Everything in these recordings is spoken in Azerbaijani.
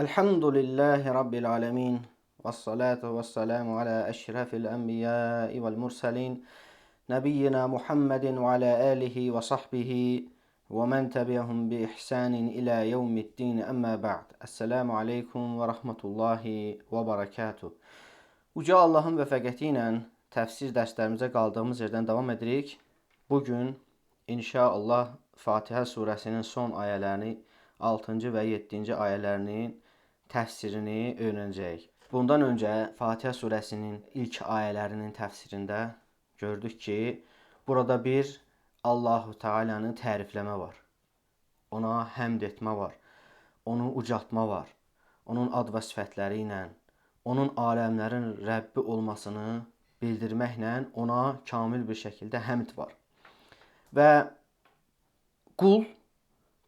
Elhamdülillahi Rabbil alemin. Vessalatu vesselamu ala eşrefil enbiyai vel murselin. Nebiyyina Muhammedin ve ala alihi ve sahbihi ve men tebi'ahum bi ihsanin ila yevmiddin emma ba'd. Esselamu aleyküm ve rahmetullahi ve berekatuh. Uca Allahın vəfəqəti ilə təfsir dərslərimizə qaldığımız yerdən davam edirik. Bu gün inşallah Fatihə surəsinin son ayələrini 6-cı və 7-ci ayələrinin təfsirini öyrənəcəyik. Bundan öncə Fatihə surəsinin ilk ayələrinin təfsirində gördük ki, burada bir Allahu Teala'nı tərifləmə var. Ona həmd etmə var. Onu ucaltma var. Onun ad və sifətləri ilə onun aləmlərin Rəbbi olmasını bildirməklə ona kamil bir şəkildə həmd var. Və qul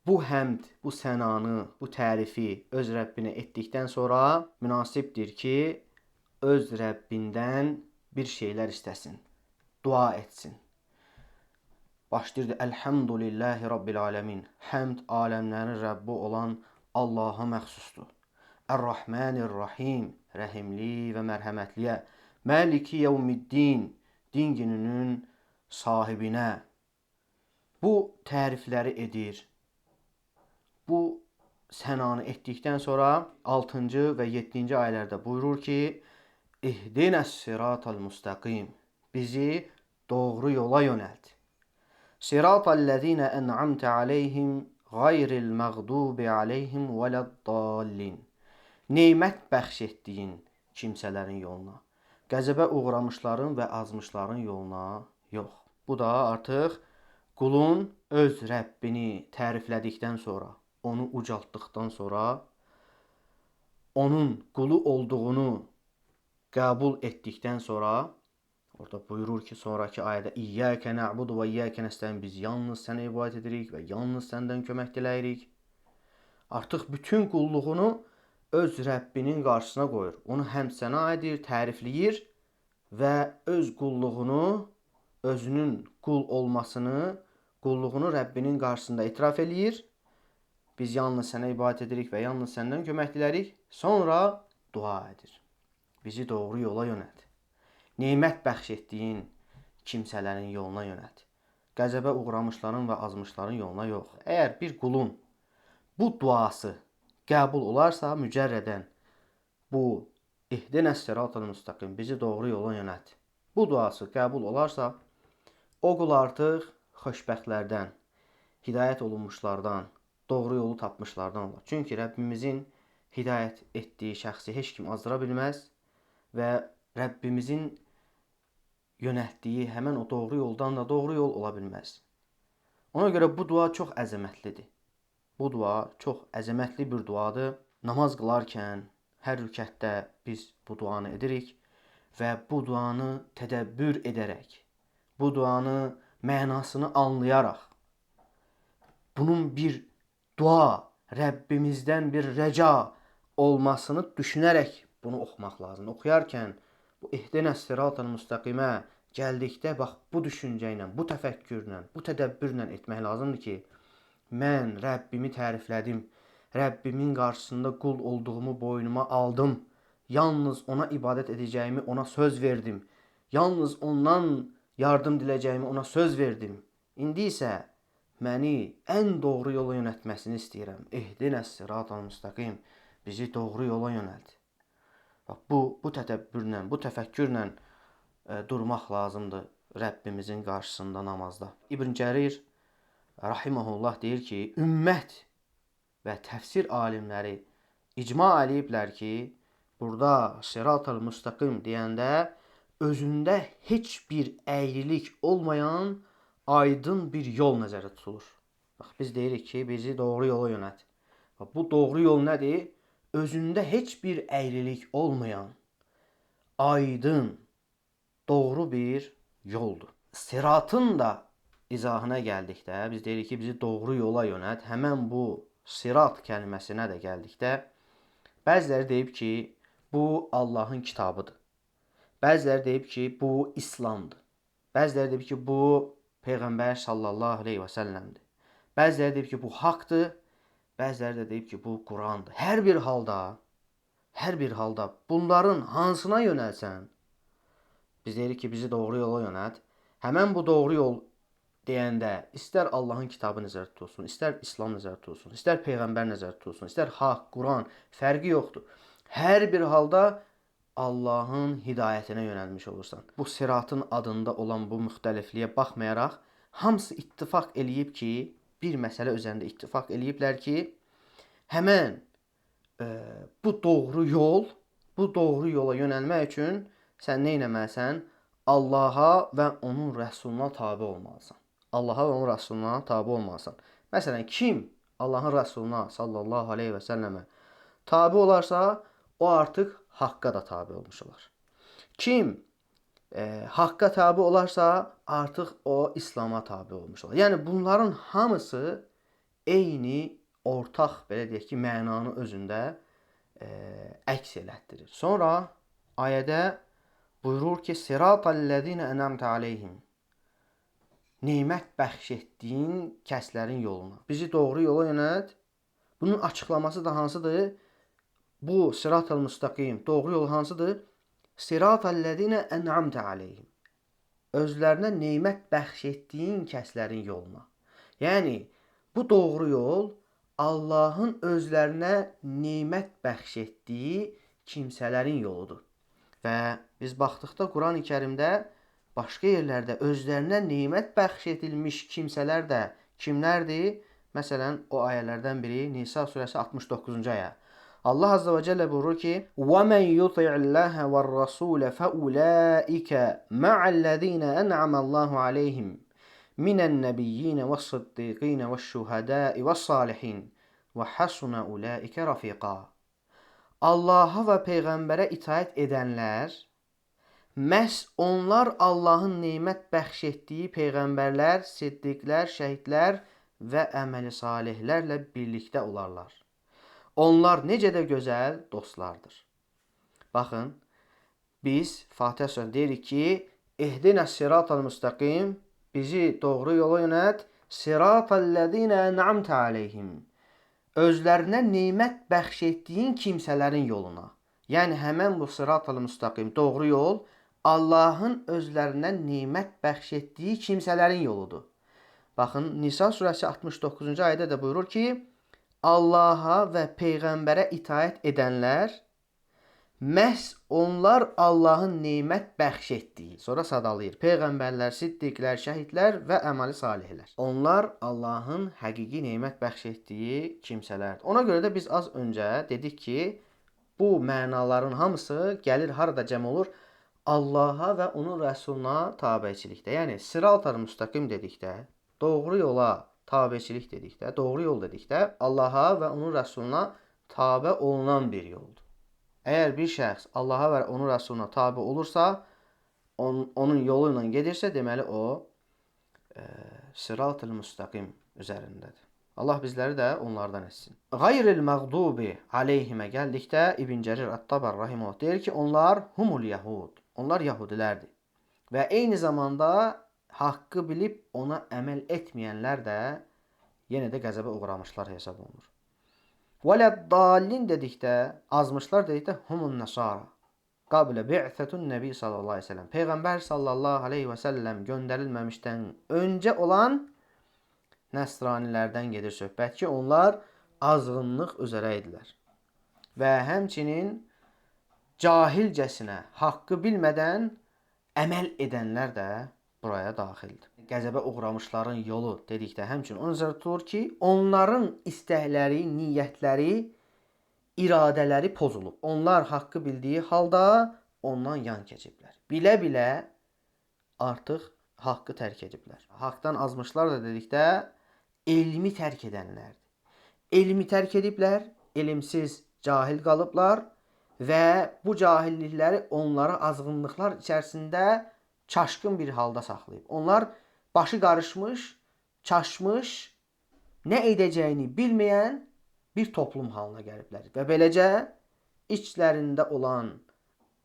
bu həmd, bu sənanı, bu tərifi öz Rəbbinə etdikdən sonra münasibdir ki, öz Rəbbindən bir şeylər istəsin, dua etsin. Başlayırdı Elhamdülillahi Rabbil Alemin. Həmd aləmlərin Rəbbi olan Allaha məxsusdur. Ər-Rahmanir-Rahim, rəhimli və mərhəmətliyə. Maliki yevmiddin, din gününün sahibinə. Bu tərifləri edir. Bu sənanı etdikdən sonra 6-cı və 7-ci ayələrdə buyurur ki: İhdinəs siratal mustaqim. Bizi doğru yola yönəlt. Siratal-ləzīne en'amte aleyhim gayril məğdubi aleyhim vələd-dallin. Nemət bəxş etdiyin kimsələrin yoluna. Qəzəbə uğramışların və azmışların yoluna yox. Bu da artıq qulun öz Rəbbini təriflədikdən sonra, onu ucaltdıqdan sonra onun qulu olduğunu qəbul etdikdən sonra orada buyurur ki, sonrakı ayədə İyyəkə na'budu və iyyəkə nəstəyin biz yalnız sənə ibadət edirik və yalnız səndən kömək diləyirik. Artıq bütün qulluğunu öz Rəbbinin qarşısına qoyur. Onu həmd səna edir, tərifləyir və öz qulluğunu, özünün qul olmasını, qulluğunu Rəbbinin qarşısında etiraf eləyir. Biz yalnız sənə ibadət edirik və yalnız səndən kömək dilərik. Sonra dua edir. Bizi doğru yola yönət. Nemət bəxş etdiyin kimsələrin yoluna yönət. Qəzəbə uğramışların və azmışların yoluna yox. Əgər bir qulun bu duası qəbul olarsa mücərrədən bu İhdinəs sıratal müstəqim bizi doğru yola yönət. Bu duası qəbul olarsa o qul artıq xoşbəxtlərdən, hidayət olunmuşlardan, doğru yolu tapmışlardan olur. Çünki Rəbbimizin hidayət etdiyi şəxsi heç kim azdıra bilməz və Rəbbimizin yönətdiyi həmən o doğru yoldan da doğru yol ola bilməz. Ona görə bu dua çox əzəmətlidir. Bu dua çox əzəmətli bir duadır. Namaz qılarkən hər rükətdə biz bu duanı edirik və bu duanı tədəbbür edərək, bu duanı mənasını anlayaraq, bunun bir dua, Rəbbimizdən bir rəca olmasını düşünərək bunu oxumaq lazımdır. Oxuyarkən bu ihdinəs sıratal müstəqimə gəldikdə bax bu düşüncə ilə, bu təfəkkürlə, bu tədəbbürlə etmək lazımdır ki, Mən Rəbbimi təriflədim. Rəbbimin qarşısında qul olduğumu boynuma aldım. Yalnız ona ibadət edəcəyimi ona söz verdim. Yalnız ondan yardım diləyəcəyimi ona söz verdim. İndi isə məni ən doğru yola yönəltməsini istəyirəm. Ehdinəs sıratal müstəqim. Bizi doğru yola yönəlt. Bax bu bu tətəbbürlə, bu təfəkkürlə e, durmaq lazımdır Rəbbimizin qarşısında namazda. İbn Cərir rahimehullah deyir ki, ümmət və təfsir alimləri icma eləyiblər ki, burada sıratal müstəqim deyəndə özündə heç bir əyrilik olmayan aydın bir yol nəzərdə tutulur. Bax biz deyirik ki, bizi doğru yola yönət. Bax bu doğru yol nədir? Özündə heç bir əyrilik olmayan aydın, doğru bir yoldur. Siratın da izahına gəldikdə biz deyirik ki, bizi doğru yola yönət. Həmən bu sirat kəlməsinə də gəldikdə bəziləri deyib ki, bu Allahın kitabıdır. Bəziləri deyib ki, bu İslamdır. Bəziləri deyib ki, bu Peyğəmbər sallallahu əleyhi və səlləmdir. Bəziləri deyib ki, bu haqqdır. Bəziləri də deyib ki, bu Qurandır. Hər bir halda, hər bir halda bunların hansına yönəlsən, biz deyirik ki, bizi doğru yola yönəlt. Həmən bu doğru yol deyəndə istər Allahın kitabı nəzərdə tutulsun, istər İslam nəzərdə tutulsun, istər peyğəmbər nəzərdə tutulsun, istər haqq, Quran, fərqi yoxdur. Hər bir halda Allahın hidayətinə yönəlmiş olursan. Bu siratın adında olan bu müxtəlifliyə baxmayaraq hamısı ittifaq eləyib ki, bir məsələ üzərində ittifaq eləyiblər ki, həmən e, bu doğru yol, bu doğru yola yönəlmək üçün sən nə etməlisən? Allaha və onun rəsuluna tabe olmalısan. Allaha və onun rəsuluna tabe olmalısan. Məsələn, kim Allahın rəsuluna sallallahu alayhi və səlləmə tabe olarsa, o artıq haqqa da tabe olmuş olar. Kim e, haqqa tabe olarsa, artıq o İslam'a tabe olmuş olar. Yəni bunların hamısı eyni ortaq belə deyək ki, mənanı özündə e, əks elətdirir. Sonra ayədə buyurur ki, "Siratal-lezine en'amte aleyhim" nemət bəxş etdiyin kəslərin yoluna. Bizi doğru yola yönəlt. Bunun açıqlaması da hansıdır? Bu sıratal müstakim, doğru yol hansıdır? Siratal-lezine en'amte aleyhim. Özlərinə nemət bəxş etdiyin kəslərin yoluna. Yəni bu doğru yol Allahın özlərinə nemət bəxş etdiyi kimsələrin yoludur. Və biz baxdıqda Qurani-Kərimdə başqa yerlərdə özlərinə nemət bəxş edilmiş kimsələr də kimlərdir? Məsələn, o ayələrdən biri Nisa surəsi 69-cu ayə. Allah azze və cəllə buyurur ki: "Və men yuti'Allaha ve'r-rasule feulaika ma'allezina en'ama Allahu aleyhim minen nebiyyin ve's-sıddıkîn ve'ş-şuhadâ'i ve's-salihin və hasuna ulaika rafiqa." Allaha və peyğəmbərə itaat edənlər məhz onlar Allahın nemət bəxş etdiyi peyğəmbərlər, siddiqlər, şəhidlər və əməli salihlərlə birlikdə olarlar. Onlar necə də gözəl dostlardır. Baxın, biz Fatihə surəsində deyirik ki, "İhdinəs siratal müstəqim" bizi doğru yola yönət. Siratal-lezine en'amte aleyhim. Özlərinə nemət bəxş etdiyin kimsələrin yoluna. Yəni həmən bu sıratal müstəqim, doğru yol Allahın özlərinə nemət bəxş etdiyi kimsələrin yoludur. Baxın, Nisa surəsi 69-cu ayədə də buyurur ki, Allaha və peyğəmbərə itaat edənlər məhz onlar Allahın nemət bəxş etdiyi. Sonra sadalayır. Peyğəmbərlər, siddiqlər, şəhidlər və əməli salihlər. Onlar Allahın həqiqi nemət bəxş etdiyi kimsələrdir. Ona görə də biz az öncə dedik ki, bu mənaların hamısı gəlir harada cəm olur? Allaha və onun rəsuluna tabeçilikdə. Yəni sıratal müstəqim dedikdə, doğru yola tabeçilik dedikdə, doğru yol dedikdə Allaha və onun rəsuluna tabe olunan bir yoldur. Əgər bir şəxs Allaha və onun rəsuluna tabe olursa, on, onun yolu ilə gedirsə, deməli o e, sıratal müstəqim üzərindədir. Allah bizləri də onlardan etsin. Qayril məğdubi aleyhimə gəldikdə İbn Cərir Ət-Tabar rahimehullah deyir ki, onlar humul yahud. Onlar yahudilərdir. Və eyni zamanda haqqı bilib ona əməl etməyənlər də yenə də qəzəbə uğramışlar hesab olunur. Vələddallin dedikdə, azmışlar dedikdə humun nəsara. Qablə bi'sətun nəbi sallallahu aleyhi ve sellem. Peyğəmbər sallallahu aleyhi və səlləm göndərilməmişdən öncə olan nəsranilərdən gedir söhbət ki, onlar azğınlıq üzərə idilər. Və həmçinin cahilcəsinə, haqqı bilmədən əməl edənlər də buraya daxildir. Qəzəbə uğramışların yolu dedikdə həmçinin onu nəzərdə tutulur ki, onların istəkləri, niyyətləri, iradələri pozulub. Onlar haqqı bildiyi halda ondan yan keçiblər. Bilə-bilə artıq haqqı tərk ediblər. Haqdan azmışlar da dedikdə elmi tərk edənlərdir. Elmi tərk ediblər, elmsiz, cahil qalıblar və bu cahillikləri onları azğınlıqlar içərisində çaşqın bir halda saxlayıb. Onlar başı qarışmış, çaşmış, nə edəcəyini bilməyən bir toplum halına gəliblər. Və beləcə içlərində olan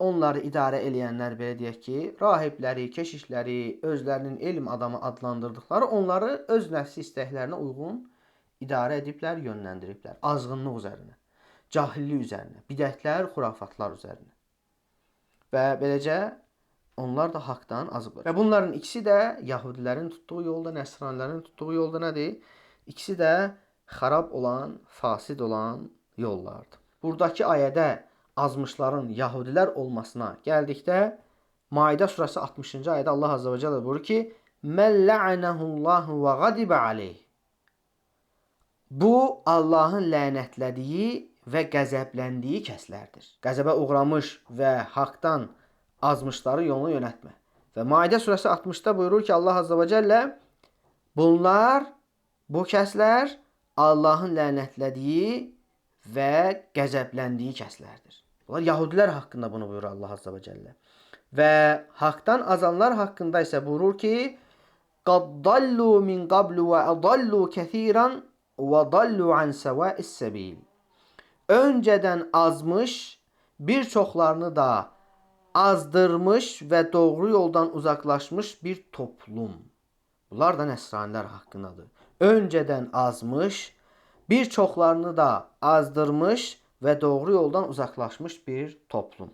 onları idarə eləyənlər belə deyək ki, rahibləri, keşişləri, özlərinin elm adamı adlandırdıqları onları öz nəfsi istəklərinə uyğun idarə ediblər, yönləndiriblər. Azğınlıq üzərinə, cahillik üzərinə, bidətlər, xurafatlar üzərinə. Və beləcə onlar da haqdan azıblar. Və bunların ikisi də Yahudilərin tutduğu yolda, Nəsranilərin tutduğu yolda nədir? İkisi də xarab olan, fasid olan yollardır. Buradakı ayədə azmışların Yahudilər olmasına gəldikdə Maidə surəsi 60-cı ayədə Allah azza və cəllə buyurur ki: "Mən la'anahullahu və qadiba aleyh." Bu Allahın lənətlədiyi və qəzəbləndiyi kəslərdir. Qəzəbə uğramış və haqdan azmışları yoluna yönəltmə. Və Maidə surəsi 60-da buyurur ki, Allah azza və cəllə bunlar bu kəslər Allahın lənətlədiyi və qəzəbləndiyi kəslərdir. Bunlar Yahudilər haqqında bunu buyurur Allah azza və cəllə. Və haqdan azanlar haqqında isə buyurur ki, "Qad dallu min qablu və adallu kəsiran və dallu an sava'is sabil." Öncədən azmış, bir çoxlarını da azdırmış və doğru yoldan uzaqlaşmış bir toplum. Bunlar da nəsranilər haqqındadır. Öncədən azmış, bir çoxlarını da azdırmış və doğru yoldan uzaqlaşmış bir toplum.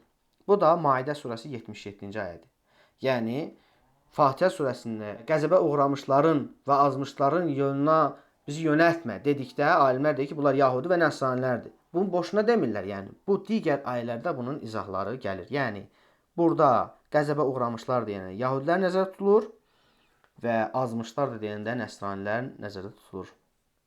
Bu da Maidə surəsi 77-ci ayədir. Yəni Fatihə surəsində uğramışların və azmışların yoluna bizi yönəltmə dedikdə alimlər deyir ki, bunlar Yahudi və Nəsranilərdir. Bunu boşuna demirlər, yəni. Bu digər ayələrdə bunun izahları gəlir. Yəni burada qəzəbə uğramışlar deyəndə Yahudilər nəzərdə tutulur və azmışlar da deyəndə Nəsranilər nəzərdə tutulur.